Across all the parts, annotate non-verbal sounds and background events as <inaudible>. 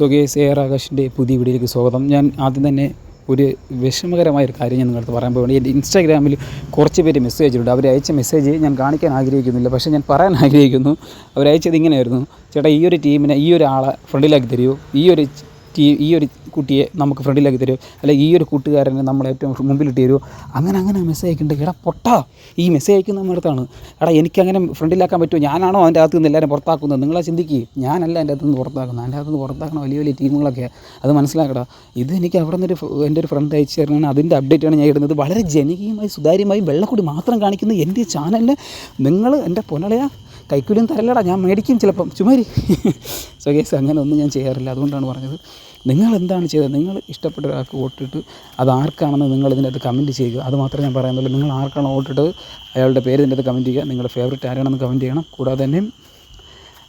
So guys A R ആകാശിന്റെ പുതിയ വീഡിയോയിലേക്ക് സ്വാഗതം. ഞാൻ ആദ്യം തന്നെ ഒരു വിഷമകരമായ ഒരു കാര്യം ഞാൻ നിങ്ങളടുത്ത് പറയാൻ പോകുന്നത് എന്റെ ഇൻസ്റ്റാഗ്രാമിൽ കുറച്ച് പേര് മെസ്സേജ് അയച്ചിട്ടുണ്ട്. അവർ അയച്ച മെസ്സേജ് ഞാൻ കാണിക്കാൻ ആഗ്രഹിക്കുന്നില്ല. പക്ഷേ ഞാൻ പറയാൻ ആഗ്രഹിക്കുന്നു. അവരയച്ചത് ഇങ്ങനെയായിരുന്നു. ചേട്ടാ ഈ ഒരു ടീമിനെ ഈ ഒരാളെ ഫ്രണ്ടിലാക്കി തരുമോ ഈ ഒരു ഈ ഒരു കുട്ടിയെ നമുക്ക് ഫ്രണ്ടിലാക്കി തരുമോ അല്ലെങ്കിൽ ഈ ഒരു കൂട്ടുകാരനെ നമ്മൾ ഏറ്റവും മുമ്പിലിട്ട് തരുമോ അങ്ങനെ അങ്ങനെ മെസ്സേജ് അയക്കുന്നുണ്ട് എടാ പൊട്ടാ. ഈ മെസ്സേജ് അയക്കുന്ന നമ്മുടെ എടാ എനിക്കങ്ങനെ ഫ്രണ്ടിലാക്കാൻ പറ്റുമോ? ഞാനാണോ അതിന്റെ അകത്ത് നിന്ന് എല്ലാവരും പുറത്താക്കുന്നത്? നിങ്ങളെ ചിന്തിക്കുക ഞാനല്ല എന്റെ അകത്ത് നിന്ന് പുറത്താക്കുന്നത്. എന്റെ അകത്ത് നിന്ന് പുറത്താക്കുന്ന വലിയ വലിയ ടീമുകളൊക്കെ. അത് മനസ്സിലാക്കടാ. ഇത് എനിക്ക് അവിടെ നിന്നൊരു എന്റെ ഒരു ഫ്രണ്ട് അയച്ചു തരുന്നതാണ് അതിന്റെ അപ്ഡേറ്റാണ് ഞാൻ ഇടുന്നത്. വളരെ ജനകീയമായി സുതാര്യമായി വെള്ളക്കൂടി മാത്രം കാണിക്കുന്ന എന്റെ ചാനലിന് നിങ്ങൾ എന്റെ പൊന്നളയാ കൈക്കൂലിയും തരല്ലടാ ഞാൻ മേടിക്കും ചിലപ്പം. ചുമരി സോ കേസ് അങ്ങനെ ഒന്നും ഞാൻ ചെയ്യാറില്ല. അതുകൊണ്ടാണ് പറഞ്ഞത്. നിങ്ങൾ എന്താണ് ചെയ്തത്? നിങ്ങൾ ഇഷ്ടപ്പെട്ട ഒരാൾക്ക് വോട്ടിട്ട് അത് ആർക്കാണെന്ന് നിങ്ങൾ ഇതിന്റെ അത് കമന്റ് ചെയ്യുക. അത് മാത്രമേ ഞാൻ പറയുന്നുള്ളൂ നിങ്ങൾ ആർക്കാണ് വോട്ടിട്ട് അയാളുടെ പേര് ഇതിന്റെ അത് കമന്റ് ചെയ്യുക. നിങ്ങളുടെ ഫേവറേറ്റ് ആരാണെന്ന് കമന്റ് ചെയ്യണം. കൂടാതെ തന്നെ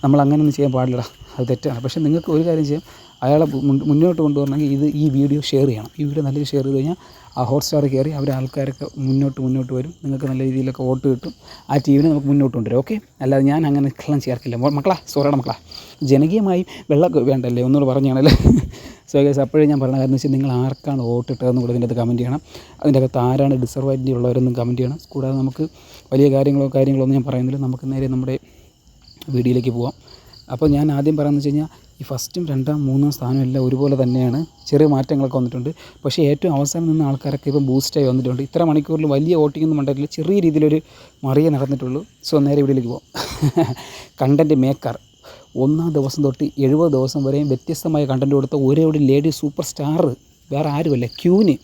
നമ്മൾ അങ്ങനെയൊന്നും ചെയ്യാൻ പാടില്ല അത് തെറ്റാണ്. പക്ഷേ നിങ്ങൾക്ക് ഒരു കാര്യം ചെയ്യാം. അയാളെ മുന്നോട്ട് കൊണ്ടുവരണമെങ്കിൽ ഇത് ഈ വീഡിയോ ഷെയർ ചെയ്യണം. ഈ വീഡിയോ നല്ല ഷെയർ ചെയ്ത് കഴിഞ്ഞാൽ ആ ഹോട്ട്സ്റ്റാർ കയറി അവർ ആൾക്കാരൊക്കെ മുന്നോട്ട് മുന്നോട്ട് വരും. നിങ്ങൾക്ക് നല്ല രീതിയിലൊക്കെ വോട്ട് കിട്ടും. ആ ടീമിനെ നമുക്ക് മുന്നോട്ട് കൊണ്ടുവരും. ഓക്കെ? അല്ലാതെ ഞാൻ അങ്ങനെ കള്ളം ചേർക്കില്ല മക്കളാ സോറിയുടെ മക്കളാ. ജനകീയമായി വെള്ളം വേണ്ടല്ലേ? ഒന്നുകൂടെ പറഞ്ഞാണല്ലേ? സോ ഗൈസ് അപ്പോഴേ ഞാൻ പറഞ്ഞ കാര്യം വെച്ചാൽ നിങ്ങൾ ആർക്കാണ് വോട്ട് ഇട്ടതെന്ന് കൂടെ ഇതിന്റെ അകത്ത് കമന്റ് ചെയ്യണം. അതിന്റെ അകത്ത് ആരാണ് ഡിസർവൈറ്റി ഉള്ളവരെന്നും കമന്റ് ചെയ്യണം. കൂടാതെ നമുക്ക് വലിയ കാര്യങ്ങളോ കാര്യങ്ങളോ ഒന്നും ഞാൻ പറയുന്നില്ല. നമുക്ക് നേരെ നമ്മുടെ വീഡിയോയിലേക്ക് പോവാം. അപ്പോൾ ഞാൻ ആദ്യം പറയുന്നത് വെച്ച് കഴിഞ്ഞാൽ ഈ ഫസ്റ്റും രണ്ടാം മൂന്നാം സ്ഥാനവും എല്ലാം ഒരുപോലെ തന്നെയാണ്. ചെറിയ മാറ്റങ്ങളൊക്കെ വന്നിട്ടുണ്ട്. പക്ഷേ ഏറ്റവും അവസാനം നിന്ന ആൾക്കാരൊക്കെ ഇപ്പം ബൂസ്റ്റായി വന്നിട്ടുണ്ട്. ഇത്ര മണിക്കൂറിൽ വലിയ വോട്ടിംഗ് ഒന്നും ഉണ്ടായിട്ടില്ല ചെറിയ രീതിയിലൊരു മറിയ നടന്നിട്ടുള്ളൂ. സോ നേരെ ഇവിടെയിലേക്ക് പോകാം കണ്ടന്റ് <laughs> മേക്കർ ഒന്നാം ദിവസം തൊട്ട് എഴുപത് ദിവസം വരെയും വ്യത്യസ്തമായ കണ്ടന്റ് കൊടുത്ത ഒരേ ഒരു ലേഡി സൂപ്പർ സ്റ്റാർ വേറെ ആരുമല്ല. ക്യൂന്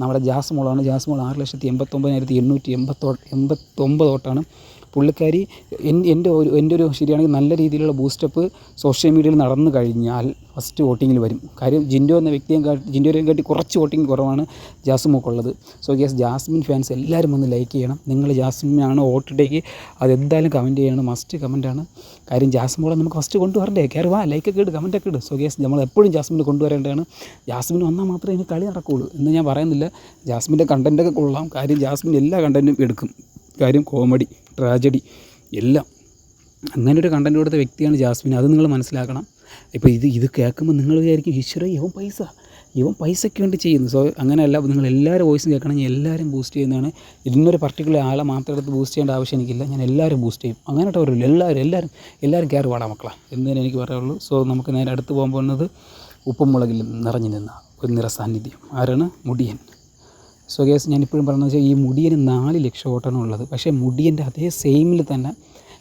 നമ്മുടെ ജാസ്മോളാണ് ജാസ്മോൾ ആറ് ലക്ഷത്തി എൺപത്തൊമ്പതിനായിരത്തി എണ്ണൂറ്റി എൺപത്തോ എൺപത്തൊമ്പത് തൊട്ടാണ് പുള്ളിക്കാരി എൻ- എന്റെ ഒരു എന്റെ ഒരു ശരിയാണെങ്കിൽ നല്ല രീതിയിലുള്ള ബൂസ്റ്റപ്പ് സോഷ്യൽ മീഡിയയിൽ നടന്നു കഴിഞ്ഞാൽ ഫസ്റ്റ് വോട്ടിങ്ങിൽ വരും. കാര്യം ജിൻഡോ എന്ന വ്യക്തിയെ കാട്ടി ജിൻഡോയെയും കാട്ടി കുറച്ച് വോട്ടിംഗ് കുറവാണ് ജാസ്മുക്കുള്ളത്. സോ ഗ്യാസ് ജാസ്മിൻ ഫാൻസ് എല്ലാവരും ഒന്ന് ലൈക്ക് ചെയ്യണം. നിങ്ങൾ ജാസ്മിനാണ് വോട്ടിട്ടേക്ക് അതെന്തായാലും കമന്റ് ചെയ്യണം. മസ്റ്റ് കമന്റാണ് കാര്യം ജാസ്മോളെ നമുക്ക് ഫസ്റ്റ് കൊണ്ടുവരണ്ടേ? കയറി വാ ലൈക്കൊക്കെ ഇട് കമന്റൊക്കെ ഇട്. സോ ഗ്യാസ് നമ്മൾ എപ്പോഴും ജാസ്മിനെ കൊണ്ടുവരേണ്ടതാണ്. ജാസ്മിൻ വന്നാൽ മാത്രമേ ഇനി കളി നടക്കുകയുള്ളൂ എന്ന് ഞാൻ പറയുന്നില്ല. ജാസ്മിന്റെ കണ്ടന്റൊക്കെ കൊള്ളാം. കാര്യം ജാസ്മിൻ എല്ലാ കണ്ടന്റും എടുക്കും. കാര്യം കോമഡി ട്രാജഡി എല്ലാം. അങ്ങനെ ഒരു കണ്ടന്റ് കൊടുത്ത വ്യക്തിയാണ് ജാസ്മിൻ. അത് നിങ്ങൾ മനസ്സിലാക്കണം. ഇപ്പോൾ ഇത് ഇത് കേൾക്കുമ്പോൾ നിങ്ങൾ വിചാരിക്കും ഈശ്വര ഇവൻ പൈസ. ഇവൻ പൈസയ്ക്ക് വേണ്ടി ചെയ്യുന്നു. സോ അങ്ങനെയല്ല നിങ്ങൾ എല്ലാവരും വോയിസും കേൾക്കണമെങ്കിൽ എല്ലാവരും ബൂസ്റ്റ് ചെയ്യുന്നതാണ്. ഇതിനൊരു പർട്ടിക്കുലർ ആളെ മാത്രം എടുത്ത് ബൂസ്റ്റ് ചെയ്യേണ്ട ആവശ്യം എനിക്കില്ല. ഞാൻ എല്ലാവരും ബൂസ്റ്റ് ചെയ്യും. അങ്ങനെ ടവറില്ല എല്ലാവരും എല്ലാവരും എല്ലാവരും കയറി പാടാം മക്കളാണ് എന്നതിനെ എനിക്ക് പറയുള്ളൂ സോ നമുക്ക് നേരെ അടുത്ത് പോകാൻ പോകുന്നത് ഉപ്പും മുളകിലും നിറഞ്ഞു നിന്ന ഒരു നിറ സാന്നിധ്യം ആരാണ്? മുടിയൻ. സോ ഗേസ് ഞാൻ ഇപ്പോഴും പറയുന്നത് വെച്ചാൽ ഈ മുടിയന് നാല് ലക്ഷം ഓട്ടാണ് ഉള്ളത് പക്ഷേ മുടിയന്റെ അതേ സെയിമിൽ തന്നെ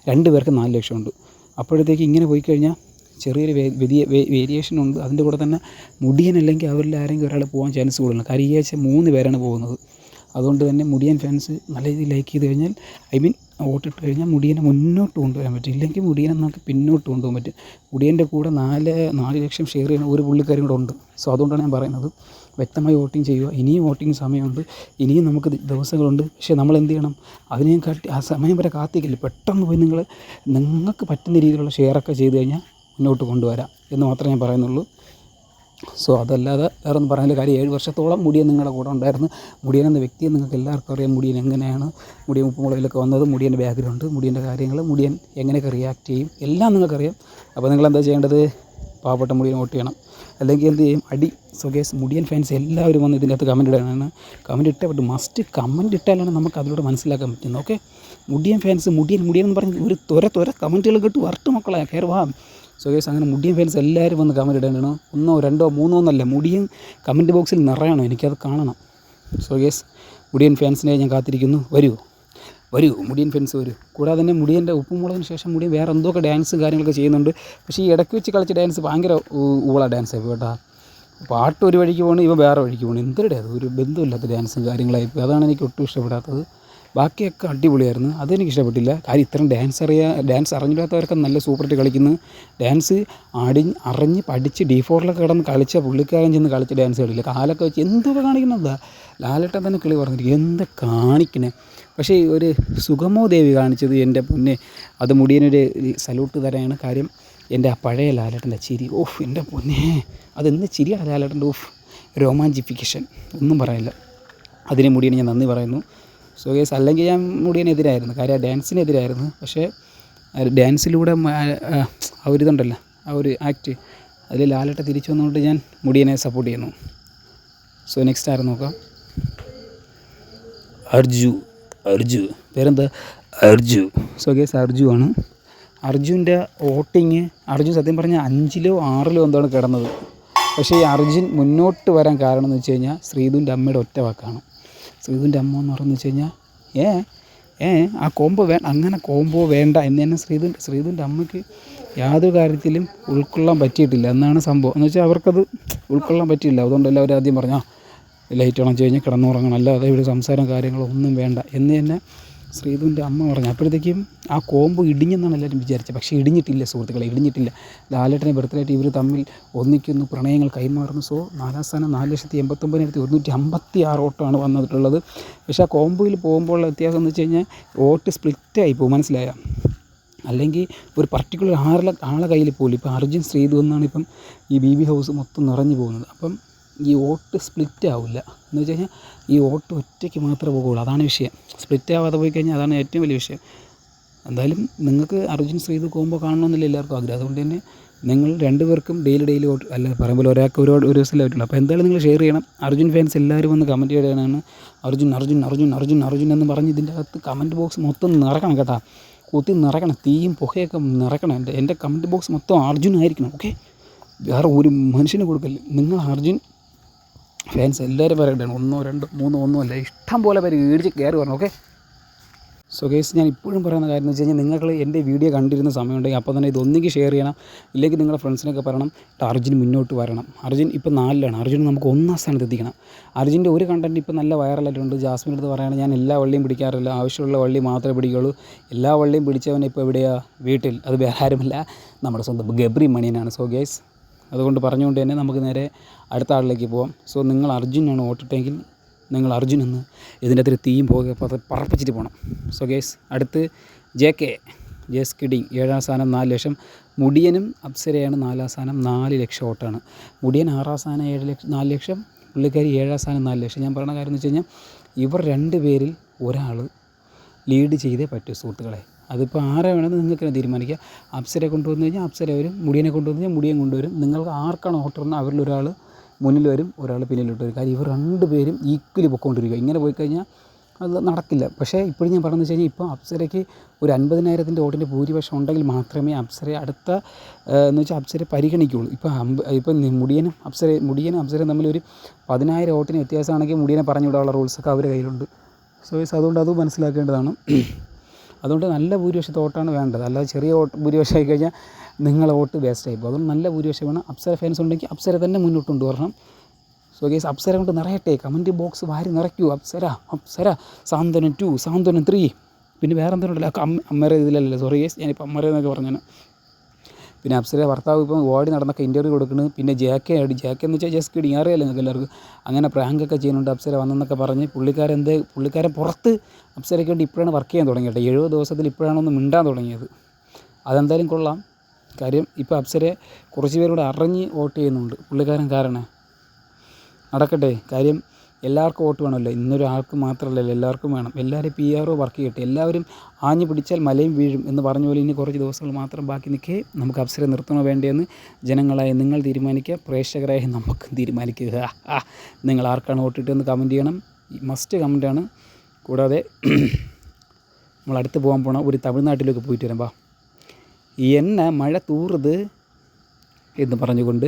രണ്ട് പേർക്ക് നാല് ലക്ഷമുണ്ട്. അപ്പോഴത്തേക്ക് ഇങ്ങനെ പോയി കഴിഞ്ഞാൽ ചെറിയൊരു വലിയ വേരിയേഷൻ ഉണ്ട്. അതിന്റെ കൂടെ തന്നെ മുടിയനല്ലെങ്കിൽ അവരിൽ ആരെങ്കിലും ഒരാൾ പോകാൻ ചാൻസ് കൂടുതലാണ്. കാര്യം ഈ ആഴ്ച മൂന്ന് പേരാണ് പോകുന്നത്. അതുകൊണ്ട് തന്നെ മുടിയൻ ഫാൻസ് നല്ല രീതിയിൽ ലൈക്ക് ചെയ്ത് കഴിഞ്ഞാൽ ഐ മീൻ വോട്ടിട്ട് കഴിഞ്ഞാൽ മുടിയനെ മുന്നോട്ട് കൊണ്ടുവരാൻ പറ്റും. ഇല്ലെങ്കിൽ മുടിയനെ നമുക്ക് പിന്നോട്ട് കൊണ്ടുപോകാൻ പറ്റും. മുടിയന്റെ കൂടെ നാല് നാല് ലക്ഷം ഷെയർ ചെയ്യുന്ന ഒരു പുള്ളിക്കാരും കൂടെ ഉണ്ട്. സോ അതുകൊണ്ടാണ് ഞാൻ പറയുന്നത്. വ്യക്തമായി വോട്ടിംഗ് ചെയ്യുക. ഇനിയും വോട്ടിംഗ് സമയമുണ്ട്. ഇനിയും നമുക്ക് ദിവസങ്ങളുണ്ട്. പക്ഷേ നമ്മൾ എന്ത് ചെയ്യണം അതിനെയും കാട്ടി ആ സമയം വരെ കാത്തിക്കില്ല പെട്ടെന്ന് പോയി നിങ്ങൾ നിങ്ങൾക്ക് പറ്റുന്ന രീതിയിലുള്ള ഷെയറൊക്കെ ചെയ്ത് കഴിഞ്ഞാൽ മുന്നോട്ട് കൊണ്ടുവരാം എന്ന് മാത്രമേ ഞാൻ പറയുന്നുള്ളൂ. സോ അതല്ലാതെ വേറെ ഒന്നും പറയാനില്ല. കാര്യം ഏഴ് വർഷത്തോളം മുടിയൻ നിങ്ങളുടെ കൂടെ ഉണ്ടായിരുന്നു. മുടിയൻ എന്ന വ്യക്തിയെ നിങ്ങൾക്ക് എല്ലാവർക്കും അറിയാം. മുടിയൻ എങ്ങനെയാണ്? മുടിയൻ ഉപ്പുമുളകിലൊക്കെ വന്നത്. മുടിയന്റെ ബാക്ക്ഗ്രൗണ്ട് മുടിയന്റെ കാര്യങ്ങൾ മുടിയൻ എങ്ങനെയൊക്കെ റിയാക്ട് ചെയ്യും? എല്ലാം നിങ്ങൾക്കറിയാം. അപ്പോൾ നിങ്ങൾ എന്താ ചെയ്യേണ്ടത്? പാവപ്പെട്ട മുടിയൻ വോട്ട് ചെയ്യണം. അല്ലെങ്കിൽ എന്ത് ചെയ്യും? അടി സുകേസ് മുടിയൻ ഫാൻസ് എല്ലാവരും വന്ന് ഇതിന്റെ അകത്ത് കമന്റ് ഇടാനാണ് കമന്റ് ഇട്ടേ പറ്റും. മസ്റ്റ് കമന്റ് ഇട്ടാലാണ് നമുക്ക് അതിലൂടെ മനസ്സിലാക്കാൻ പറ്റുന്നത്. ഓക്കെ മുടിയൻ ഫാൻസ് മുടിയൻ മുടിയൻ എന്ന് പറഞ്ഞ് ഒരു തുര തുര കമന്റുകൾ കിട്ടും വരട്ട് മക്കളെ കയറുവാം സോ അങ്ങനെ മുടിയൻ ഫാൻസ് എല്ലാവരും വന്ന് കമന്റ് ഇടാനാണ് ഒന്നോ രണ്ടോ മൂന്നോ എന്നല്ല മുടിയൻ കമന്റ് ബോക്സിൽ നിറയണം. എനിക്കത് കാണണം. സോ മുടിയൻ ഫാൻസിനെ ഞാൻ കാത്തിരിക്കുന്നു. വരൂ. വരൂ മുടിയൻ ഫ്രണ്ട്സ് വരൂ. കൂടാതെ തന്നെ മുടിയന്റെ ഉപ്പുമുളകിന് ശേഷം മുടിയൻ വേറെ എന്തൊക്കെ ഡാൻസും കാര്യങ്ങളൊക്കെ ചെയ്യുന്നുണ്ട്. പക്ഷേ ഈ ഇടയ്ക്ക് വെച്ച് കളിച്ച ഡാൻസ് ഭയങ്കര ഊള ഡാൻസ് ആയി കേട്ടോ. പാട്ട് ഒരു വഴിക്ക് പോകണം ഇവ വേറെ വഴിക്ക് പോകണം എന്തൊരു അത്? ഒരു ബന്ധമില്ലാത്ത ഡാൻസും കാര്യങ്ങളായിപ്പോയി അതാണ് എനിക്ക് ഒട്ടും ഇഷ്ടപ്പെടാത്തത്. ബാക്കിയൊക്കെ അടിപൊളിയായിരുന്നു. അതെനിക്ക് ഇഷ്ടപ്പെട്ടില്ല കാര്യം ഇത്രയും ഡാൻസ് അറിയാ ഡാൻസ് അറിഞ്ഞില്ലാത്തവരൊക്കെ നല്ല സൂപ്പറായിട്ട് കളിക്കുന്നു. ഡാൻസ് ആടി അറിഞ്ഞ് പഠിച്ച് ഡി ഫോറിലൊക്കെ കിടന്ന് കളിച്ച പുള്ളിക്കാരൻ ചെന്ന് കളിച്ച ഡാൻസ് കളിക്കില്ല കാലൊക്കെ വെച്ച് എന്തൊക്കെ കാണിക്കണതാ ലാലേട്ടൻ തന്നെ കിളി പറഞ്ഞിരിക്കും എന്താ കാണിക്കണേ? പക്ഷേ ഒരു സുഗമോ ദേവി കാണിച്ചത് എന്റെ പൊന്നെ അത് മുടിയനൊരു സല്യൂട്ട് തരാനാണ്. കാര്യം എന്റെ ആ പഴയ ലാലേട്ടന്റെ ചിരി ഓഫ് എന്റെ പൊന്നെ. അതെന്ത് ചിരിയാണ് ലാലേട്ടന്റെ? ഓഫ് രോമാഞ്ചിഫിക്കേഷൻ. ഒന്നും പറയില്ല. അതിനെ മുടിയാണ് ഞാൻ നന്ദി പറയുന്നു. സോ ഗേസ് അല്ലെങ്കിൽ ഞാൻ മുടിയനെതിരായിരുന്നു കാര്യം ഡാൻസിനെതിരായിരുന്നു പക്ഷേ ഡാൻസിലൂടെ ആ ഒരു ഇതുണ്ടല്ലോ. ആ ഒരു ആക്ട് അതിൽ ലാലേട്ട തിരിച്ചു വന്നുകൊണ്ട് ഞാൻ മുടിയനെ സപ്പോർട്ട് ചെയ്യുന്നു. സോ നെക്സ്റ്റ് ആരും നോക്കാം? അർജു. അർജു. പേരെന്താ? അർജു. സോ ഗേസ് അർജു ആണ്. അർജുന്റെ വോട്ടിങ് അർജുൻ സത്യം പറഞ്ഞാൽ അഞ്ചിലോ ആറിലോ എന്താണ് കിടന്നത്. പക്ഷേ ഈ അർജുൻ മുന്നോട്ട് വരാൻ കാരണം എന്ന് വെച്ച് കഴിഞ്ഞാൽ ശ്രീധുവിന്റെ അമ്മയുടെ ഒറ്റ വാക്കാണ്. ശ്രീധുവിന്റെ അമ്മ എന്ന് പറഞ്ഞു വെച്ച് കഴിഞ്ഞാൽ ഏ ഏ ആ കോംബോ വേ അങ്ങനെ കോംബോ വേണ്ട. എന്ന് തന്നെ ശ്രീധു ശ്രീധുവിന്റെ അമ്മയ്ക്ക് യാതൊരു കാര്യത്തിലും ഉൾക്കൊള്ളാൻ പറ്റിയിട്ടില്ല. എന്നാണ് സംഭവം. എന്ന് വെച്ചാൽ അവർക്കത് ഉൾക്കൊള്ളാൻ പറ്റിയില്ല. അതുകൊണ്ട് എല്ലാവരും ആദ്യം പറഞ്ഞാൽ ലൈറ്റ് ചെയ്ത് കഴിഞ്ഞാൽ കിടന്നുറങ്ങണം. അല്ലാതെ ഇവിടെ സംസാരം കാര്യങ്ങളോ ഒന്നും വേണ്ട. എന്ന് തന്നെ ശ്രീധുവിന്റെ അമ്മ പറഞ്ഞു. അപ്പോഴത്തേക്കും ആ കോമ്പ് ഇടിഞ്ഞെന്നാണ് എല്ലാവരും വിചാരിച്ചത്. പക്ഷേ ഇടിഞ്ഞിട്ടില്ല സുഹൃത്തുക്കളെ ഇടിഞ്ഞിട്ടില്ല. ലാലേട്ടനെ ബർത്ത്ഡേറ്റ് ഇവർ തമ്മിൽ ഒന്നിക്കുന്നു പ്രണയങ്ങൾ കൈമാറുന്നു. സോ നാലാം സ്ഥാനം നാല് ലക്ഷത്തി എൺപത്തൊമ്പതിനായിരത്തി ഒരുന്നൂറ്റി അമ്പത്തി ആറ് ഓട്ടമാണ് വന്നിട്ടുള്ളത്. പക്ഷേ ആ കോമ്പോയിൽ പോകുമ്പോഴുള്ള വ്യത്യാസം എന്ന് വെച്ച് കഴിഞ്ഞാൽ വോട്ട് സ്പ്ലിറ്റായി പോകും മനസ്സിലായ? അല്ലെങ്കിൽ ഒരു പർട്ടിക്കുലർ ആളെ ആളെ കയ്യിൽ പോലും. ഇപ്പോൾ അർജുൻ ശ്രീധു എന്നാണ് ഇപ്പം ഈ ബി ബി ഹൗസ് മൊത്തം നിറഞ്ഞു പോകുന്നത്. അപ്പം ഈ വോട്ട് സ്പ്ലിറ്റ് ആവില്ല. എന്ന് വെച്ച് കഴിഞ്ഞാൽ ഈ വോട്ട് ഒറ്റയ്ക്ക് മാത്രമേ പോകുള്ളൂ അതാണ് വിഷയം. സ്പ്ലിറ്റ് ആവാതെ പോയി കഴിഞ്ഞാൽ അതാണ് ഏറ്റവും വലിയ വിഷയം. എന്തായാലും നിങ്ങൾക്ക് അർജുൻ ശ്രീത് കോമ്പോ കാണണമെന്നില്ല എല്ലാവർക്കും ആഗ്രഹം. അതുകൊണ്ട് തന്നെ നിങ്ങൾ രണ്ടുപേർക്കും ഡെയിലി ഡെയിലി വോട്ട് അല്ല പറയുമ്പോൾ ഒരാൾക്ക് ഒരു ഒരു പറ്റുള്ളൂ അപ്പോൾ എന്തായാലും നിങ്ങൾ ഷെയർ ചെയ്യണം. അർജുൻ ഫാൻസ് എല്ലാവരും വന്ന് കമന്റ് ചെയ്യണമെന്നാണ് അർജുൻ അർജുൻ അർജുൻ അർജുൻ അർജുൻ എന്ന് പറഞ്ഞ് ഇതിന്റെ അകത്ത് കമന്റ് ബോക്സ് മൊത്തം നിറക്കണം കേട്ടോ. കുത്തി നിറക്കണം. തീയും പുകയൊക്കെ നിറക്കണം. എന്റെ എന്റെ കമന്റ് ബോക്സ് മൊത്തം അർജുൻ ആയിരിക്കണം ഓക്കെ വേറെ ഒരു മനുഷ്യന് കൊടുക്കല്ലേ നിങ്ങൾ അർജുൻ ഫാൻസ് എല്ലാവരും പറയണ്ടാണ് ഒന്നോ രണ്ടോ മൂന്നോ ഒന്നോ അല്ല ഇഷ്ടം പോലെ പേര് ഇടിച്ച് കയറി പറഞ്ഞു ഓക്കെ സോ കേസ് ഞാൻ ഇപ്പോഴും പറയുന്ന കാര്യം എന്ന് വെച്ച് കഴിഞ്ഞാൽ നിങ്ങൾ എന്റെ വീഡിയോ കണ്ടിരുന്ന സമയമുണ്ടെങ്കിൽ അപ്പോൾ തന്നെ ഇത് ഒന്നുകിൽ ഷെയർ ചെയ്യണം. ഇല്ലെങ്കിൽ നിങ്ങളുടെ ഫ്രണ്ട്സിനൊക്കെ പറയണം "ട്ടാ, അർജുൻ മുന്നോട്ട് വരണം. അർജുൻ ഇപ്പോൾ നാലിലാണ്. അർജുൻ നമുക്ക് ഒന്നാം സ്ഥാനത്ത് എത്തിക്കണം. അർജുന്റെ ഒരു കണ്ടന്റ് ഇപ്പോൾ നല്ല വൈറലായിട്ടുണ്ട് ജാസ്മിൻ അടുത്ത് പറയുകയാണ് ഞാൻ എല്ലാ വള്ളിയും പിടിക്കാറില്ല. ആവശ്യമുള്ള വള്ളി മാത്രമേ പിടിക്കുള്ളൂ എല്ലാ വള്ളിയും പിടിച്ചവൻ ഇപ്പോൾ എവിടെയാ? വീട്ടിൽ. അത് വേറെ ആരുമല്ല. നമ്മുടെ സ്വന്തം ഗബ്രി മണിയനാണ്. സോ ഗേസ് അതുകൊണ്ട് പറഞ്ഞുകൊണ്ട് തന്നെ നമുക്ക് നേരെ അടുത്ത ആളിലേക്ക് പോവാം. സോ നിങ്ങൾ അർജുനാണ് ഓട്ടിട്ടെങ്കിൽ നിങ്ങൾ അർജുൻ എന്ന് ഇതിന്റെ അകത്തൊരു തീയും പോകുക പറപ്പിച്ചിട്ട് പോകണം. സോ ഗേസ് അടുത്ത് ജെ കെ ജെസ് കിഡിങ് ഏഴാം സ്ഥാനം നാല് ലക്ഷം. മുടിയനും അപ്സരയാണ് നാലാം സ്ഥാനം നാല് ലക്ഷം ഓട്ടാണ് മുടിയൻ ആറാം സ്ഥാനം ഏഴ് ലക്ഷം നാല് ലക്ഷം. പുള്ളിക്കാരി ഏഴാം സ്ഥാനം നാല് ലക്ഷം. ഞാൻ പറയുന്ന കാര്യം എന്ന് വെച്ച് കഴിഞ്ഞാൽ ഇവർ രണ്ട് പേരിൽ ഒരാൾ ലീഡ് ചെയ്തേ പറ്റൂ സുഹൃത്തുക്കളെ. അതിപ്പോൾ ആരെ വേണമെന്ന് നിങ്ങൾക്ക് തന്നെ തീരുമാനിക്കുക? അപ്സരയെ കൊണ്ടുവന്നു കഴിഞ്ഞാൽ അപ്സര വരും മുടിയനെ കൊണ്ടുവന്നു കഴിഞ്ഞാൽ മുടിയൻ കൊണ്ടുവരും. നിങ്ങൾക്ക് ആർക്കാണ് ഓട്ടർന്ന് അവരിൽ ഒരാൾ മുന്നിൽ വരും ഒരാൾ പിന്നിലോട്ട് വരും. കാര്യം ഇവർ രണ്ട് പേരും ഈക്വലി പൊയ്ക്കൊണ്ടിരിക്കുക ഇങ്ങനെ പോയി കഴിഞ്ഞാൽ അത് നടക്കില്ല. പക്ഷേ ഇപ്പോഴും ഞാൻ പറഞ്ഞു വെച്ച് കഴിഞ്ഞാൽ ഇപ്പോൾ അപ്സരയ്ക്ക് ഒരു അൻപതിനായിരത്തിന്റെ വോട്ടിന്റെ ഭൂരിപക്ഷം ഉണ്ടെങ്കിൽ മാത്രമേ അപ്സരയെ അടുത്ത എന്ന് വെച്ചാൽ അപ്സരയെ പരിഗണിക്കുകയുള്ളൂ. ഇപ്പോൾ അമ്പ ഇപ്പം മുടിയനും അപ്സര മുടിയനും അപ്സരയും തമ്മിലൊരു പതിനായിരം വോട്ടിന് വ്യത്യാസമാണെങ്കിൽ മുടിയനെ പറഞ്ഞു വിടാനുള്ള റൂൾസൊക്കെ അവരുടെ കയ്യിലുണ്ട്. സോ യെസ് അതുകൊണ്ട് അത് മനസ്സിലാക്കേണ്ടതാണ്. അതുകൊണ്ട് നല്ല ഭൂരിപക്ഷത്തെ വോട്ടാണ് വേണ്ടത്. അല്ലാതെ ചെറിയ ഭൂരിപക്ഷം ആയി കഴിഞ്ഞാൽ നിങ്ങളെ വോട്ട് വേസ്റ്റ് ആയി പോകും. അതുകൊണ്ട് നല്ല വേണം. അപ്സര ഫാൻസ് ഉണ്ടെങ്കിൽ അപ്സര തന്നെ മുന്നോട്ട് കൊണ്ടുവരണം സോ ഗേസ് അപ്സര കൊണ്ട് നിറയട്ടെ. കമന്റ് ബോക്സ് വാരി നിറയ്ക്കൂ. അപ്സര അപ്സര. സാന്ത്വനം ടു സാന്ത്വനം ത്രീ പിന്നെ വേറെ എന്തെങ്കിലും അമ്മ അമ്മയുടെ ഇതിലല്ലേ? സോറി ഗേസ് ഞാനിപ്പോൾ അമ്മയുടെ എന്നൊക്കെ പറഞ്ഞാൽ പിന്നെ അപ്സര ഭർത്താവ് ഇപ്പം ഓടി നടന്നൊക്കെ ഇന്റർവ്യൂ കൊടുക്കുന്നു പിന്നെ ജാക്കെ ആയിട്ട് ജാക്കെ എന്ന് വെച്ചാൽ ജസ്റ്റ് കിടിങ് അറിയാലോ നിങ്ങൾക്ക് എല്ലാവർക്കും? അങ്ങനെ പ്രാങ്കൊക്കെ ചെയ്യുന്നുണ്ട് അപ്സര വന്നെന്നൊക്കെ പറഞ്ഞ് പുള്ളിക്കാരൻ എന്ത് പുള്ളിക്കാരൻ പുറത്ത് അപ്സരയ്ക്ക് വേണ്ടി ഇപ്പോഴാണ് വർക്ക് ചെയ്യാൻ തുടങ്ങിയത് എഴുപത് ദിവസത്തിൽ ഇപ്പോഴാണ് ഒന്ന് മിണ്ടാൻ തുടങ്ങിയത്. അതെന്തായാലും കൊള്ളാം. കാര്യം ഇപ്പോൾ അപ്സരെ കുറച്ച് പേരൂടെ അറിഞ്ഞ് വോട്ട് ചെയ്യുന്നുണ്ട്. പുള്ളിക്കാരൻ കാരണം. നടക്കട്ടെ. കാര്യം എല്ലാവർക്കും വോട്ട് വേണമല്ലോ. ഇന്നൊരാൾക്ക് മാത്രമല്ലല്ലോ. എല്ലാവർക്കും വേണം. എല്ലാവരും പി ആർ ഒ വർക്ക് ചെയ്യട്ടെ. എല്ലാവരും ആഞ്ഞു പിടിച്ചാൽ മലയും വീഴും എന്ന് പറഞ്ഞ പോലെ ഇനി കുറച്ച് ദിവസങ്ങൾ മാത്രം ബാക്കി നിൽക്കേ നമുക്ക് അപ്സരെ നിർത്തണോ വേണ്ടതെന്ന് ജനങ്ങളായ നിങ്ങൾ തീരുമാനിക്കുക. പ്രേക്ഷകരായ നമുക്ക് തീരുമാനിക്കുക. നിങ്ങൾ ആർക്കാണ് വോട്ടിട്ടെന്ന് കമന്റ് ചെയ്യണം. മസ്റ്റ് കമന്റാണ് കൂടാതെ <clears throat> നമ്മൾ അടുത്ത് പോകാൻ പോണ ഒരു തമിഴ്നാട്ടിലേക്ക് പോയിട്ട് വരാം. എന്നെ മഴ തൂറുത് എന്ന് പറഞ്ഞുകൊണ്ട്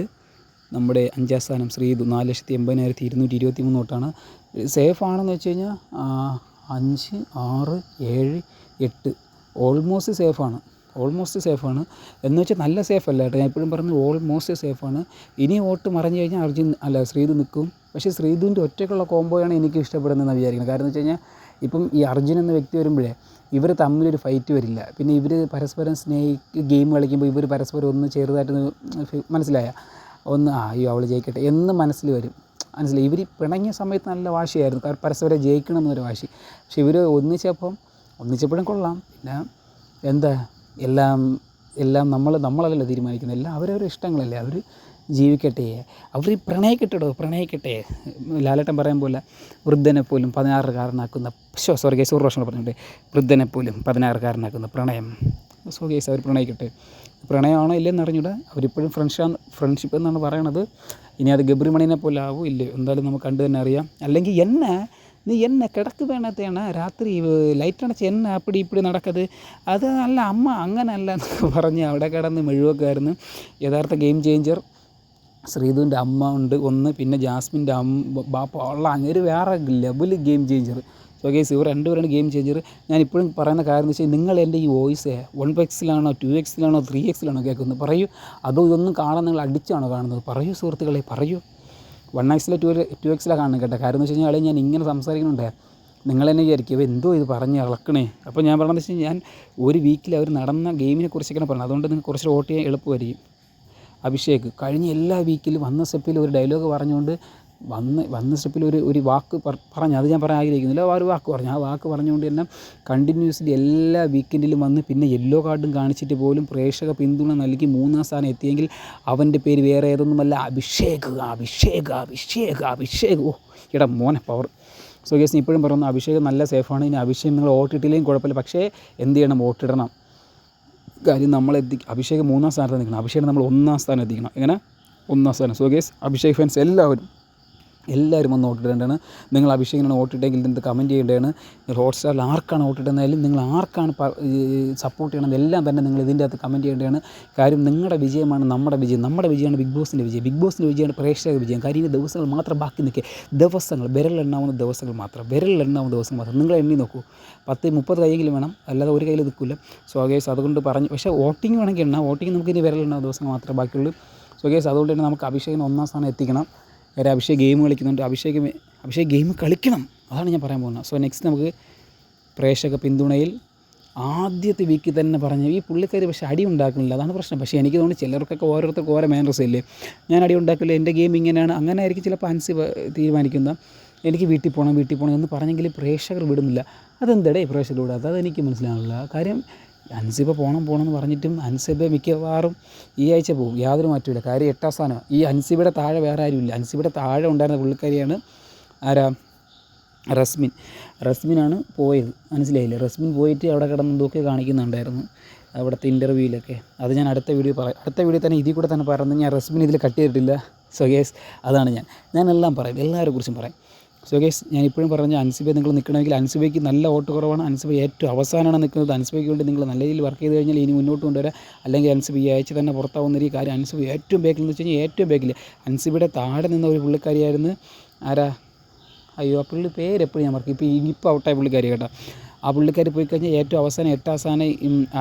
നമ്മുടെ അഞ്ചാം സ്ഥാനം ശ്രീതു നാല് ലക്ഷത്തി എൺപതിനായിരത്തി ഇരുന്നൂറ്റി ഇരുപത്തി മൂന്ന് തൊട്ടാണ് സേഫ് ആണെന്ന് വെച്ച് കഴിഞ്ഞാൽ അഞ്ച് ആറ് ഏഴ് എട്ട് ഓൾമോസ്റ്റ് സേഫാണ് ഓൾമോസ്റ്റ് സേഫാണ് എന്ന് വെച്ചാൽ നല്ല സേഫ് അല്ല കേട്ടോ. ഞാൻ എപ്പോഴും പറഞ്ഞു ഓൾമോസ്റ്റ് സേഫാണ് ഇനി വോട്ട് മറിഞ്ഞു കഴിഞ്ഞാൽ അർജുൻ അല്ല ശ്രീതു നിൽക്കും പക്ഷേ ശ്രീതുവിന്റെ ഒറ്റയ്ക്കുള്ള കോംബോയാണ് എനിക്ക് ഇഷ്ടപ്പെടുന്നതെന്ന് വിചാരിക്കുന്നത്. കാരണം എന്ന് വെച്ച് കഴിഞ്ഞാൽ ഇപ്പം ഈ അർജുൻ എന്ന വ്യക്തി വരുമ്പോഴേ ഇവർ തമ്മിലൊരു ഫൈറ്റ് വരില്ല. പിന്നെ ഇവർ പരസ്പരം സ്നേഹിക്ക് ഗെയിം കളിക്കുമ്പോൾ ഇവർ പരസ്പരം ഒന്ന് ചെറുതായിട്ട് മനസ്സിലായ? ഒന്ന് ആ അയ്യോ അവൾ ജയിക്കട്ടെ എന്ന് മനസ്സിൽ വരും. മനസ്സിലായി? ഇവർ പിണങ്ങിയ സമയത്ത് നല്ല വാശിയായിരുന്നു. പരസ്പരം ജയിക്കണം എന്നൊരു വാശി. പക്ഷെ ഇവർ ഒന്നിച്ചപ്പം ഒന്നിച്ചപ്പോഴും കൊള്ളാം. പിന്നെ എന്താ? എല്ലാം എല്ലാം നമ്മൾ നമ്മളല്ലല്ലോ തീരുമാനിക്കുന്നത്. എല്ലാം അവരവരുടെ ഇഷ്ടങ്ങളല്ലേ? അവർ ജീവിക്കട്ടെ. അവർ പ്രണയിക്കട്ടെടോ പ്രണയിക്കട്ടെ. ലാലേട്ടൻ പറയാൻ പോലെ വൃദ്ധനെ പോലും പതിനാറുകാരനാക്കുന്ന സോറി കേസ് ഒരു വർഷം പറഞ്ഞിട്ടുണ്ട്. വൃദ്ധനെ പോലും പതിനാറുകാരനാക്കുന്ന പ്രണയം. സോ കേസ് അവർ പ്രണയിക്കട്ടെ. പ്രണയമാണോ ഇല്ലെന്ന് അറിഞ്ഞൂടെ. അവരിപ്പോഴും ഫ്രണ്ട്ഷാണ് ഫ്രണ്ട്ഷിപ്പ് എന്നാണ് പറയണത്. ഇനി അത് ഗബ്രിമണിനെ പോലെ ആവും? ഇല്ലേ? എന്തായാലും നമുക്ക് കണ്ടു തന്നെ അറിയാം. അല്ലെങ്കിൽ എന്നെ നീ എന്നെ കിടക്ക് വേണത്തേണ് രാത്രി ലൈറ്റ് അടച്ച് എന്നെ അപ്പടി ഇപ്പടി നടക്കത്. അത് അല്ല അമ്മ അങ്ങനല്ല എന്നൊക്കെ പറഞ്ഞ് അവിടെ കിടന്ന് മെഴുവൊക്കെയായിരുന്നു യഥാർത്ഥ ഗെയിം ചേഞ്ചർ ശ്രീധുവിന്റെ അമ്മ ഉണ്ട് ഒന്ന് പിന്നെ ജാസ്മിന്റെ അമ്മ ബാപ്പ ഉള്ള അങ്ങേര് വേറെ level game changer so guys ഇവർ രണ്ടുപേരാണ് ഗെയിം ചേഞ്ചർ ഞാൻ ഇപ്പോഴും പറയുന്ന കാര്യം എന്ന് വെച്ചാൽ നിങ്ങൾ എന്റെ ഈ വോയിസ് വൺ എക്സിലാണോ ടു എക്സിലാണോ ത്രീ എക്സിലാണോ കേൾക്കുന്നത്? പറയൂ. അതോ ഇതൊന്നും കാണാൻ നിങ്ങൾ അടിച്ചാണോ കാണുന്നത്? പറയൂ സുഹൃത്തുക്കളെ പറയൂ. വൺ എക്സിലെ ടു ടു എക്സിലാണ് കാണുന്നത് കേട്ടോ. കാര്യം എന്ന് വെച്ച് കഴിഞ്ഞാൽ ഞാൻ ഇങ്ങനെ സംസാരിക്കുന്നുണ്ട്. നിങ്ങൾ തന്നെ വിചാരിക്കും എന്തോ ഇത് പറഞ്ഞ് ഇളക്കണേ? അപ്പോൾ ഞാൻ പറഞ്ഞതെന്ന് വെച്ച് കഴിഞ്ഞാൽ ഞാൻ ഒരു വീക്കിൽ അവർ നടന്ന ഗെയിമിനെ കുറിച്ചൊക്കെയാണ് പറഞ്ഞത്. അതുകൊണ്ട് നിങ്ങൾക്ക് കുറച്ച് വോട്ട് ചെയ്യാൻ എളുപ്പമായിരിക്കും. അഭിഷേക്. കഴിഞ്ഞ എല്ലാ വീക്കിലും വന്ന സ്റ്റെപ്പിൽ ഒരു ഡയലോഗ് പറഞ്ഞുകൊണ്ട് വന്ന് വന്ന സ്റ്റെപ്പിൽ ഒരു ഒരു വാക്ക് പറഞ്ഞു അത് ഞാൻ പറയാൻ ആഗ്രഹിക്കുന്നില്ല. ആ ഒരു വാക്ക് പറഞ്ഞു. ആ വാക്ക് പറഞ്ഞുകൊണ്ട് തന്നെ കണ്ടിന്യൂസ്ലി എല്ലാ വീക്കെൻഡിലും വന്ന് പിന്നെ യെല്ലോ കാർഡും കാണിച്ചിട്ട് പോലും പ്രേക്ഷക പിന്തുണ നൽകി മൂന്നാം സ്ഥാനം എത്തിയെങ്കിൽ അവന്റെ പേര് വേറെ ഏതൊന്നുമല്ല അഭിഷേക് അഭിഷേക് അഭിഷേക് അഭിഷേക്. ഓ ഇട മോനെ പവർ സോ ഗേസ് ഇപ്പോഴും പറയുന്നു അഭിഷേക് നല്ല സേഫാണ് ഇനി അഭിഷേക് നിങ്ങൾ വോട്ടിട്ടില്ലെങ്കിൽ കുഴപ്പമില്ല. പക്ഷേ എന്ത് ചെയ്യണം? വോട്ടിടണം. കാര്യം നമ്മൾ എത്തി അഭിഷേക് മൂന്നാം സ്ഥാനത്ത് നിൽക്കണം. അഭിഷേക് നമ്മൾ ഒന്നാം സ്ഥാനം എത്തിക്കണം എങ്ങനെ? ഒന്നാം സ്ഥാനം. സോ ഗേസ് അഭിഷേക് ഫാൻസ് എല്ലാവരും എല്ലാവരും ഒന്ന് വോട്ടിടേണ്ടതാണ് നിങ്ങൾ അഭിഷേകിനാണ് വോട്ടിട്ടെങ്കിൽ ഇത് കമന്റ് ചെയ്യേണ്ടതാണ്. ഹോട്ട്സ്റ്റാറിൽ ആർക്കാണ് വോട്ടിടുന്നതായാലും നിങ്ങൾ ആർക്കാണ് സപ്പോർട്ട് ചെയ്യണം എല്ലാം തന്നെ നിങ്ങൾ ഇതിന്റെ അകത്ത് കമന്റ് ചെയ്യേണ്ടതാണ്. കാര്യം നിങ്ങളുടെ വിജയമാണ് നമ്മുടെ വിജയം. നമ്മുടെ വിജയമാണ് ബിഗ് ബോസിന്റെ വിജയം. ബിഗ് ബോസിന്റെ വിജയമാണ് പ്രേക്ഷക വിജയം. കാര്യം ഇനി ദിവസങ്ങൾ മാത്രം ബാക്കി നിൽക്കുക. ദിവസങ്ങൾ വിരലെണ്ണാവുന്ന ദിവസങ്ങൾ മാത്രം. വിരലെണ്ണാവുന്ന ദിവസങ്ങൾ മാത്രം. നിങ്ങൾ എണ്ണി നോക്കൂ. പത്ത് മുപ്പത് കൈയെങ്കിലും വേണം. അല്ലാതെ ഒരു കയ്യിൽ നിൽക്കില്ല. സോ ഗേസ് അതുകൊണ്ട് പറഞ്ഞു. പക്ഷേ വോട്ടിംഗ് വേണമെങ്കിൽ എണ്ണാം. വോട്ടിംഗ് നമുക്ക് ഇനി വിരലെണ്ണാവുന്ന ദിവസങ്ങൾ മാത്രമേ ബാക്കിയുള്ളൂ. സോ ഗേസ് അതുകൊണ്ട് തന്നെ നമുക്ക് അഭിഷേകിന് ഒന്നാം സ്ഥാനം എത്തിക്കണം. കാര്യം അഭിഷേക് ഗെയിം കളിക്കുന്നുണ്ട്. അഭിഷേക് അഭിഷേക് ഗെയിം കളിക്കണം. അതാണ് ഞാൻ പറയാൻ പോകുന്നത്. സോ നെക്സ്റ്റ് നമുക്ക് പ്രേക്ഷക പിന്തുണയിൽ ആദ്യത്തെ വീക്കിൽ തന്നെ പറഞ്ഞു ഈ പുള്ളിക്കാർ പക്ഷേ അടി ഉണ്ടാക്കുന്നില്ല. അതാണ് പ്രശ്നം. പക്ഷേ എനിക്ക് തോന്നുന്നു ചിലർക്കൊക്കെ ഓരോരുത്തർക്ക് ഓരോ മാനേഴ്സ് ഇല്ലേ? ഞാൻ അടി ഉണ്ടാക്കില്ല എന്റെ ഗെയിം ഇങ്ങനെയാണ്. അങ്ങനെ ആയിരിക്കും ചിലപ്പോൾ അൻസി തീരുമാനിക്കുന്ന എനിക്ക് വീട്ടിൽ പോകണം വീട്ടിൽ പോകണം എന്ന് പറഞ്ഞെങ്കിൽ പ്രേക്ഷകർ വിടുന്നില്ല. അതെന്തടേ പ്രേക്ഷകർ വിടാത്ത അതെനിക്ക് മനസ്സിലാവില്ല കാര്യം അൻസിബ പോകണം പോകണം എന്ന് പറഞ്ഞിട്ടും അൻസിബ മിക്കവാറും ഈ ആഴ്ച പോകും. യാതൊരു മാറ്റമില്ല കാര്യം എട്ടാം സ്ഥാനം. ഈ അൻസിബയുടെ താഴെ വേറെ ആരും ഇല്ല അൻസിബയുടെ താഴെ ഉണ്ടായിരുന്ന പുള്ളിക്കാരിയാണ് ആരാ? റസ്മിൻ. റസ്മിനാണ് പോയത് മനസ്സിലായില്ലേ? റസ്മിൻ പോയിട്ട് അവിടെ കിടന്ന് എന്തൊക്കെ കാണിക്കുന്നുണ്ടായിരുന്നു അവിടുത്തെ ഇന്റർവ്യൂവിലൊക്കെ. അത് ഞാൻ അടുത്ത വീഡിയോ പറയാം അടുത്ത വീഡിയോ തന്നെ ഇതിൽ കൂടെ തന്നെ പറയുന്നത് ഞാൻ റസ്മിൻ ഇതിൽ കട്ട് ചെയ്തിട്ടില്ല. സോ യെസ് അതാണ് ഞാൻ. ഞാൻ എല്ലാം പറയും. എല്ലാവരെ കുറിച്ചും പറയും. സോ ഗേസ് ഞാൻ ഇപ്പോഴും പറഞ്ഞ അൻസിബ നിങ്ങൾ നിൽക്കണമെങ്കിൽ അൻസിബയ്ക്ക് നല്ല വോട്ട് കുറവാണ്. അൻസിബ ഏറ്റവും അവസാനമാണ് നിൽക്കുന്നത്. അൻസിബയ്ക്ക് വേണ്ടി നിങ്ങൾ നല്ല രീതിയിൽ വർക്ക് ചെയ്ത് കഴിഞ്ഞാൽ ഇനി മുന്നോട്ട് കൊണ്ടുവരാം. അല്ലെങ്കിൽ അൻസിബ ഈ ആഴ്ച തന്നെ പുറത്താവുന്ന ഒരു കാര്യം അൻസിബ ഏറ്റവും ബേക്കിൽ എന്ന് വെച്ച് കഴിഞ്ഞാൽ ഏറ്റവും ബേക്കിൽ അൻസിബയുടെ താഴെ നിന്ന ഒരു പുള്ളിക്കാരിയായിരുന്നു ആരാ? അയ്യോ ആ പുള്ളി പേര് എപ്പോഴും ഞാൻ മറക്കും. ഇപ്പോൾ ഇനിയിപ്പോൾ ഔട്ടായ പുള്ളിക്കാരി കേട്ടോ. ആ പുള്ളിക്കാരി പോയി കഴിഞ്ഞാൽ ഏറ്റവും അവസാനം എട്ടാം സ്ഥാനം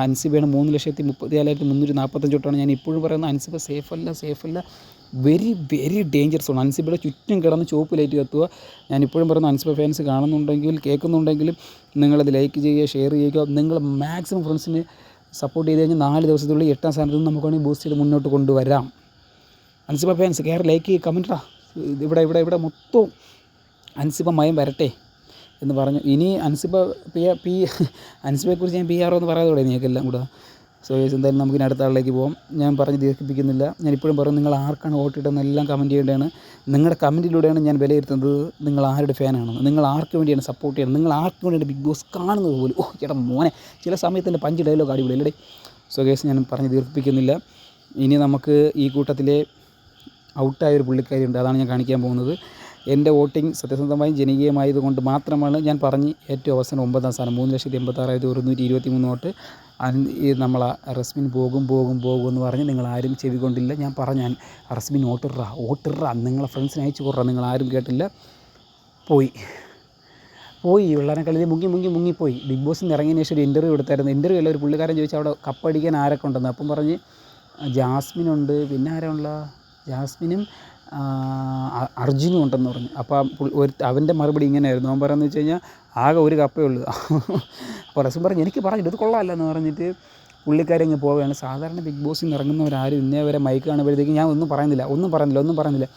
അൻസിബയാണ് മൂന്ന് ലക്ഷത്തി മുപ്പത്തി നാലായിരത്തി മുന്നൂറ്റി നാൽപ്പത്തഞ്ച് തൊട്ടാണ് ഞാൻ ഇപ്പോഴും പറയുന്നത്. അൻസിബ സേഫ് അല്ല സേഫ് അല്ല. വെരി വെരി ഡേഞ്ചറസ് സോൺ അൻസിബയുടെ ചുറ്റും കിടന്ന് ചുവപ്പ് ലൈറ്റ് കത്തുക. ഞാനിപ്പോഴും പറയുന്ന അൻസിബ ഫാൻസ് കാണുന്നുണ്ടെങ്കിൽ കേൾക്കുന്നുണ്ടെങ്കിലും നിങ്ങളത് ലൈക്ക് ചെയ്യുക ഷെയർ ചെയ്യുക. നിങ്ങൾ മാക്സിമം ഫ്രണ്ട്സിന് സപ്പോർട്ട് ചെയ്ത് കഴിഞ്ഞാൽ നാല് ദിവസത്തിനുള്ളിൽ എട്ടാം സ്ഥാനത്ത് നിന്ന് നമുക്ക് വേണമെങ്കിൽ ബൂസ്റ്റ് ചെയ്ത് മുന്നോട്ട് കൊണ്ടുവരാം. അൻസിബ ഫാൻസ് കയറി ലൈക്ക് ചെയ്യുക കമന്റാ ഇവിടെ ഇവിടെ ഇവിടെ മൊത്തം അൻസിബ മയം വരട്ടെ എന്ന് പറഞ്ഞു. ഇനി അൻസിബ പി പി അൻസിബയെക്കുറിച്ച് ഞാൻ പി ആർ എന്ന് പറയാതെ തുടങ്ങി നിങ്ങൾക്കെല്ലാം കൂടെ. സോ ഗൈസ് എന്തായാലും നമുക്ക് ഇനി അടുത്ത ആളിലേക്ക് പോകാം ഞാൻ പറഞ്ഞ് ദീർഘിപ്പിക്കുന്നില്ല. ഞാൻ ഇപ്പോഴും പറയും നിങ്ങൾ ആർക്കാണ് വോട്ട് ഇടുന്നത് എല്ലാം കമന്റ് ചെയ്യേണ്ടതാണ്. നിങ്ങളുടെ കമന്റിലൂടെയാണ് ഞാൻ വിലയിരുത്തുന്നത് നിങ്ങൾ ആരുടെ ഫാനാണെന്ന് നിങ്ങൾ ആർക്ക് വേണ്ടിയാണ് സപ്പോർട്ട് ചെയ്യുന്നത്? നിങ്ങൾ ആർക്ക് വേണ്ടിയാണ് ബിഗ് ബോസ് കാണുന്നത് പോലും? ഓ ചേട്ടാ മോനെ ചില സമയത്ത് എന്റെ പഞ്ച് ഡയലോഗ് അടിപൊളി അല്ലേ സോ ഗൈസ് ഞാൻ പറഞ്ഞ് ദീർഘിപ്പിക്കുന്നില്ല. ഇനി നമുക്ക് ഈ കൂട്ടത്തിലെ ഔട്ടായ ഒരു പുള്ളിക്കാരിയുണ്ട്. അതാണ് ഞാൻ കാണിക്കാൻ പോകുന്നത്. എന്റെ വോട്ടിംഗ് സത്യസന്ധമായും ജനകീയമായതുകൊണ്ട് മാത്രമാണ് ഞാൻ പറഞ്ഞ് ഏറ്റവും അവസാനം ഒമ്പതാം സ്ഥാനം മൂന്ന് ലക്ഷത്തി എൺപത്താറായിരത്തി ഒരുന്നൂറ്റി ഇരുപത്തി മൂന്ന് വോട്ട് ഈ നമ്മൾ റസ്മിൻ പോകും പോകും പോകും എന്ന് പറഞ്ഞ് നിങ്ങൾ ആരും ചെവി കൊണ്ടില്ല. ഞാൻ പറഞ്ഞാൽ റസ്മിൻ വോട്ടിട്രാ വോട്ടിട്രാ നിങ്ങളെ ഫ്രണ്ട്സിനെ അയച്ചു കൊടുറ. നിങ്ങൾ ആരും കേട്ടില്ല. പോയി. പോയി. ഉള്ളനെ കളിയിൽ മുങ്ങി മുങ്ങി മുങ്ങിപ്പോയി ബിഗ് ബോസിൽ നിന്ന് ഇറങ്ങിയതിന് ശേഷം ഒരു ഇന്റർവ്യൂ എടുത്തായിരുന്നു. ഇന്റർവ്യൂ അല്ല ഒരു പുള്ളിക്കാരൻ ചോദിച്ചാൽ അവിടെ കപ്പടിക്കാൻ ആരൊക്കെ ഉണ്ടെന്ന്? അപ്പം പറഞ്ഞ് ജാസ്മിനുണ്ട് പിന്നെ ആരാ ഉള്ള? ജാസ്മിനും അർജുനും ഉണ്ടെന്ന് പറഞ്ഞു. അപ്പോൾ ഒരു അവന്റെ മറുപടി ഇങ്ങനെയായിരുന്നു. അവൻ പറയുന്നത് വെച്ച് കഴിഞ്ഞാൽ ആകെ ഒരു കപ്പേ ഉള്ളൂ. <laughs> അപ്പോൾ റസും പറഞ്ഞു എനിക്ക് പറഞ്ഞു ഇത് കൊള്ളാമല്ല എന്ന് പറഞ്ഞിട്ട് പുള്ളിക്കാരങ്ങ് പോവുകയാണ്. സാധാരണ ബിഗ് ബോസിൽ നിന്ന് ഇറങ്ങുന്നവരാരും ഇന്നേ വരെ മൈക്ക് കാണുമ്പോഴത്തേക്കും ഞാൻ ഒന്നും പറയുന്നില്ല ഒന്നും പറയുന്നില്ല ഒന്നും പറയുന്നില്ല.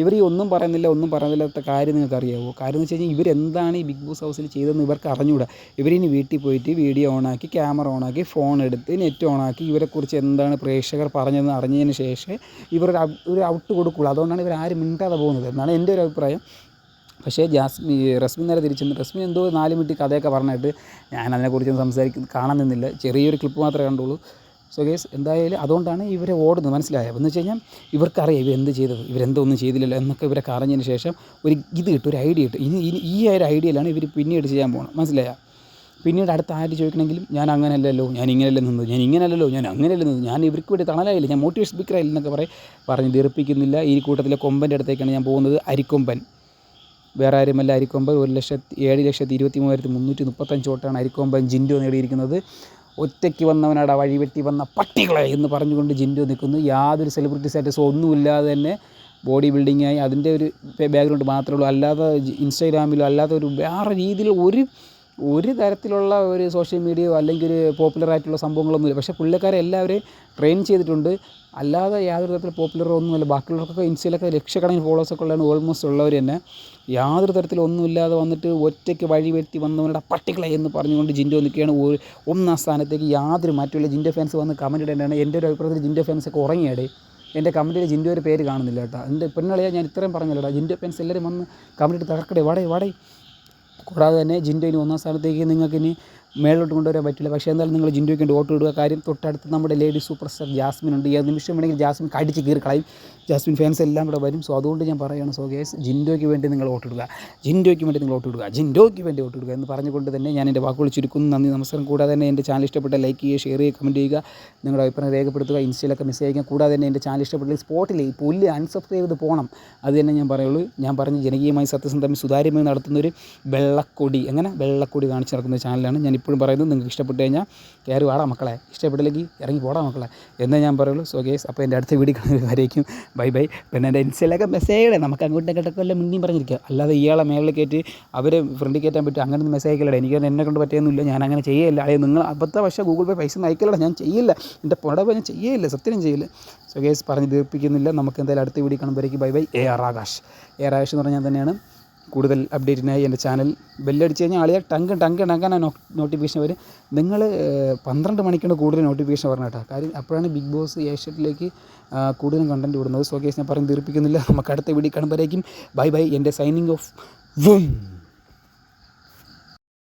ഇവർ ഈ ഒന്നും പറയുന്നില്ല ഒന്നും പറയുന്നില്ലാത്ത കാര്യം നിങ്ങൾക്ക് അറിയാമോ കാര്യം എന്ന് വെച്ച് കഴിഞ്ഞാൽ ഇവരെന്താണ് ഈ ബിഗ് ബോസ് ഹൗസിൽ ചെയ്തതെന്ന് ഇവർക്ക് അറിഞ്ഞുകൂടാ ഇവരിനി വീട്ടിൽ പോയിട്ട് വീഡിയോ ഓണാക്കി ക്യാമറ ഓണാക്കി ഫോൺ എടുത്ത് നെറ്റ് ഓണാക്കി ഇവരെക്കുറിച്ച് എന്താണ് പ്രേക്ഷകർ പറഞ്ഞതെന്ന് അറിഞ്ഞതിന് ശേഷം ഇവർ ഒരു ഔട്ട് കൊടുക്കുള്ളൂ അതുകൊണ്ടാണ് ഇവർ ആരും മിണ്ടാതെ പോകുന്നത്. എന്നാണ് എന്റെ ഒരു അഭിപ്രായം. പക്ഷേ ജാസ്മി റസ്മിൻ നേരെ തിരിച്ചു റസ്മിൻ എന്തോ നാല് മിനിറ്റ് കഥയൊക്കെ പറഞ്ഞിട്ട് ഞാൻ അതിനെക്കുറിച്ചൊന്നും സംസാരിക്കുന്ന കാണാൻ നിന്നില്ല. ചെറിയൊരു ക്ലിപ്പ് മാത്രമേ കണ്ടുള്ളൂ. സോ ഗേസ് എന്തായാലും അതുകൊണ്ടാണ് ഇവരെ ഓടുന്നത് മനസ്സിലായത് എന്ന് വെച്ച് കഴിഞ്ഞാൽ ഇവർക്കറിയാം ഇവർ എന്ത് ചെയ്തത് ഇവരെന്തൊന്നും ചെയ്തില്ലല്ലോ എന്നൊക്കെ ഇവരൊക്കെ അറിഞ്ഞതിന് ശേഷം ഒരു ഇത് കിട്ടും ഒരു ഐഡിയ കിട്ടും. ഇനി ഇനി ഈ ഒരു ഐഡിയയിലാണ് ഇവർ പിന്നീട് ചെയ്യാൻ പോകണം മനസ്സിലായ? പിന്നീട് അടുത്ത ആര് ചോദിക്കണമെങ്കിലും ഞാൻ അങ്ങനെയല്ലല്ലോ ഞാൻ ഇങ്ങനെയല്ല നിന്നത് ഞാൻ ഇങ്ങനെയല്ലല്ലോ ഞാൻ അങ്ങനെയല്ല നിന്നത് ഞാൻ ഇവർക്ക് വേണ്ടി തണലായില്ല ഞാൻ മോട്ടിവേഷൻ സ്പീക്കറായില്ല എന്നൊക്കെ പറയും. പറഞ്ഞ് ദീർപ്പിക്കുന്നില്ല ഈ കൂട്ടത്തിലെ കൊമ്പന്റെ അടുത്തേക്കാണ് ഞാൻ പോകുന്നത് അരിക്കൊമ്പൻ. വേറെ ആരുമല്ല അരിക്കൊമ്പൻ. ഒരു ലക്ഷത്തി ഏഴ് ലക്ഷത്തി ഇരുപത്തി മൂവായിരത്തി മുന്നൂറ്റി മുപ്പത്തഞ്ച് വോട്ടാണ് അരിക്കൊമ്പൻ ജിൻഡോ നേടിയിരിക്കുന്നത്. ഒറ്റയ്ക്ക് വന്നവനാടാ വഴിവെട്ടി വന്ന പട്ടികളെ എന്ന് പറഞ്ഞുകൊണ്ട് ജിൻഡോ നിൽക്കുന്നു. യാതൊരു സെലിബ്രിറ്റി സ്റ്റാറ്റസോ ഒന്നുമില്ലാതെ തന്നെ ബോഡി ബിൽഡിങ്ങായി അതിന്റെ ഒരു ബാക്ക്ഗ്രൗണ്ട് മാത്രമേ ഉള്ളൂ. അല്ലാതെ ഇൻസ്റ്റാഗ്രാമിലോ അല്ലാതെ ഒരു വേറെ രീതിയിൽ ഒരു ഒരു തരത്തിലുള്ള ഒരു സോഷ്യൽ മീഡിയയോ അല്ലെങ്കിൽ ഒരു പോപ്പുലറായിട്ടുള്ള സംഭവങ്ങളൊന്നുമില്ല. പക്ഷേ പുള്ളിക്കാരെ എല്ലാവരെയും ട്രെയിൻ ചെയ്തിട്ടുണ്ട്. അല്ലാതെ യാതൊരു തരത്തിൽ പോപ്പുലറോ ഒന്നുമല്ല. ബാക്കിയുള്ളവർക്കൊക്കെ ഇൻസ്റ്റയിലൊക്കെ ലക്ഷക്കണക്കിന് ഫോളോവേഴ്സൊക്കെ ഉള്ളതാണ് ഓൾമോസ്റ്റ് ഉള്ളവർ തന്നെ. യാതൊരു തരത്തിലൊന്നുമില്ലാതെ വന്നിട്ട് ഒറ്റയ്ക്ക് വഴി വെട്ടി വന്നവരുടെ പട്ടികളെ എന്ന് പറഞ്ഞുകൊണ്ട് ജിൻഡോ നിൽക്കുകയാണ്. ഒന്നാം സ്ഥാനത്തേക്ക് യാതൊരു മാറ്റമില്ല ജിൻഡോ ഫാൻസ് വന്ന് കമന്റ് ഇടേണ്ടതാണ്. എന്റെ ഒരു അഭിപ്രായത്തിൽ ജിൻഡോ ഫാൻസ് ഒക്കെ ഉറങ്ങിയാടേ. എന്റെ കമന്റിൽ ജിൻഡോ ഒരു പേര് കാണുന്നില്ല കേട്ടോ. എന്റെ പെണ്ണളിയാ ഞാൻ ഇത്രയും പറഞ്ഞല്ലോ ജിൻഡോ ഫാൻസ് എല്ലാവരും വന്ന് കമന്റ് തകർക്കടേ വടേ വടേ. കൂടാതെ തന്നെ ജിൻഡോ ഇനി ഒന്നാം സ്ഥാനത്തേക്ക് നിങ്ങൾക്ക് ഇനി മേളിലോട്ട് കൊണ്ടുവരാൻ പറ്റില്ല. പക്ഷേ എന്തായാലും നിങ്ങൾ ജിൻഡോയ്ക്ക് വേണ്ടി വോട്ട് ഇടുക. കാര്യം തൊട്ടടുത്ത് നമ്മുടെ ലേഡി സൂപ്പർ സ്റ്റാർ ജാസ്മിൻ ഉണ്ട് ഏത് നിമിഷം വേണമെങ്കിൽ ജാസ്മിൻ കടിച്ച് കീറി കളയും. ജാസ്മിൻ ഫാൻസ് എല്ലാം കൂടെ വരും. സോ അതുകൊണ്ട് ഞാൻ പറയുകയാണ് സോ ഗേസ് ജിൻഡോയ്ക്ക് വേണ്ടി നിങ്ങൾ വോട്ട് ഇടുക. ജിൻഡോയ്ക്ക് വേണ്ടി നിങ്ങൾ വോട്ട് ഇടുക. ജിൻഡോയ്ക്ക് വേണ്ടി വോട്ട് ഇടുക എന്ന് പറഞ്ഞുകൊണ്ട് തന്നെ ഞാൻ എന്റെ വാക്കുകൾ ചുരുക്കുന്നു നന്ദി നമസ്കാരം. കൂടാതെ തന്നെ എന്റെ ചാനൽ ഇഷ്ടപ്പെട്ട ലൈക്ക് ചെയ്യുക ഷെയർ ചെയ്യുക കമന്റ് ചെയ്യുക. നിങ്ങളുടെ അഭിപ്രായം രേഖപ്പെടുത്തുക ഇൻസ്റ്റയിലൊക്കെ മെസ്സേജ് അയക്കുക കൂടാതെ തന്നെ എന്റെ ചാനൽ ഇഷ്ടപ്പെട്ട സ്പോട്ടിൽ ഈ പുല്ല് അൺസബ്സ്ക്രൈബ് ചെയ്ത് പോകണം അത് തന്നെ ഞാൻ പറയുള്ളൂ. ഞാൻ പറഞ്ഞ ജനകീയമായി സത്യസന്ധമായി സുതാര്യമായി നടത്തുന്നൊരു വെള്ളക്കൊടി അങ്ങനെ വെള്ളക്കൊടി കാണിച്ച് നടക്കുന്ന ചാനലാണ് ഞാൻ ഇപ്പോഴും പറയുന്നത് നിങ്ങൾക്ക് ഇഷ്ടപ്പെട്ട് കഴിഞ്ഞാൽ കയറി വാടാ മക്കളെ. ഇഷ്ടപ്പെട്ടില്ലെങ്കിൽ ഇറങ്ങി പോടാ മക്കളെ. എന്നേ ഞാൻ പറയുള്ളൂ. സോ ഗേസ് അപ്പോൾ എന്റെ അടുത്ത വീഡിയോ വരേക്കും ബൈ ബൈ. പിന്നെ എന്റെ ഇൻസ്റ്റയിലൊക്കെ മെസ്സേജ് നമുക്ക് അങ്ങോട്ടും ഇങ്ങോട്ടൊക്കെ വല്ല മിണ്ടിയും പറഞ്ഞിരിക്കുക അല്ലാതെ ഇയാളെ മേളിൽ കയറ്റി അവരെ ഫ്രണ്ടിൽ കയറ്റാൻ പറ്റും. അങ്ങനെ മെസ്സേജ് അയക്കലടേ. എനിക്ക് എന്നെ കൊണ്ട് പറ്റിയൊന്നുമില്ല. ഞാൻ അങ്ങനെ ചെയ്യില്ല അതായത് നിങ്ങൾ അബദ്ധ പക്ഷേ ഗൂഗിൾ പേ പൈസ അയക്കലടേ. ഞാൻ ചെയ്യില്ല. എന്റെ പുടവ് ഞാൻ ചെയ്യില്ല സത്യം ചെയ്യില്ല. സോ ഗേസ് പറഞ്ഞ് തീർപ്പിക്കുന്നില്ല നമുക്ക് എന്തായാലും അടുത്ത video കാണുമ്പോഴേക്ക്. Bye bye. A R Akash. A R Akash എന്ന് പറഞ്ഞാൽ തന്നെയാണ്. കൂടുതൽ അപ്ഡേറ്റിനായി എന്റെ ചാനൽ ബെല്ലടിച്ച് കഴിഞ്ഞാൽ ആളുകൾ ടങ്ക് ടങ്ക് ടങ്കാണ് നോട്ടിഫിക്കേഷൻ വരും. നിങ്ങൾ പന്ത്രണ്ട് മണിക്കാണ് കൂടുതൽ നോട്ടിഫിക്കേഷൻ പറഞ്ഞ കേട്ടോ. കാര്യം അപ്പോഴാണ് ബിഗ് ബോസ് ഏഷ്യത്തിലേക്ക് കൂടുതലും കണ്ടന്റ് വിടുന്നത്. സോ കേസ് ഞാൻ പറയും തീർപ്പിക്കുന്നില്ല. നമുക്ക് അടുത്ത വീഡിയോ കാണുമ്പോഴേക്കും. ബൈ ബൈ എന്റെ സൈനിങ് ഓഫ് വും